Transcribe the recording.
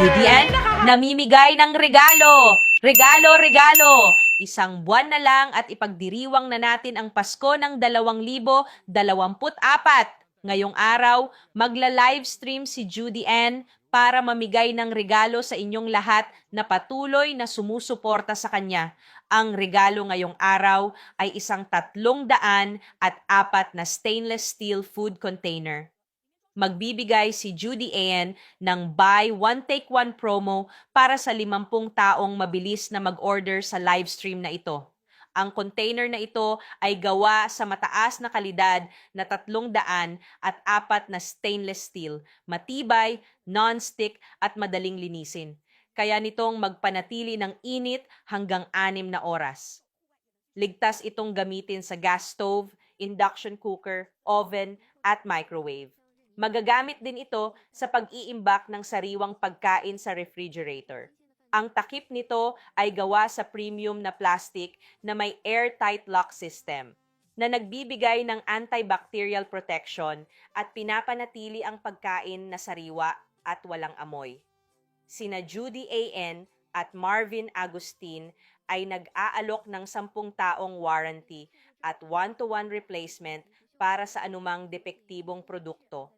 UDN, namimigay ng regalo. Regalo, regalo. Isang buwan na lang at ipagdiriwang na natin ang Pasko ng 2024. Ngayong araw, magla-livestream si Judy Ann para mamigay ng regalo sa inyong lahat na patuloy na sumusuporta sa kanya. Ang regalo ngayong araw ay isang tatlong daan at apat na stainless steel food container magbibigay si Judy Ann ng buy one take one promo para sa 50 taong mabilis na mag-order sa live stream na ito. Ang container na ito ay gawa sa mataas na kalidad na tatlong daan at apat na stainless steel, matibay, non-stick at madaling linisin. Kaya nitong magpanatili ng init hanggang anim na oras. Ligtas itong gamitin sa gas stove, induction cooker, oven at microwave. Magagamit din ito sa pag-iimbak ng sariwang pagkain sa refrigerator. Ang takip nito ay gawa sa premium na plastic na may airtight lock system na nagbibigay ng antibacterial protection at pinapanatili ang pagkain na sariwa at walang amoy. Sina Judy A.N. at Marvin Agustin ay nag-aalok ng 10 taong warranty at one-to-one replacement para sa anumang depektibong produkto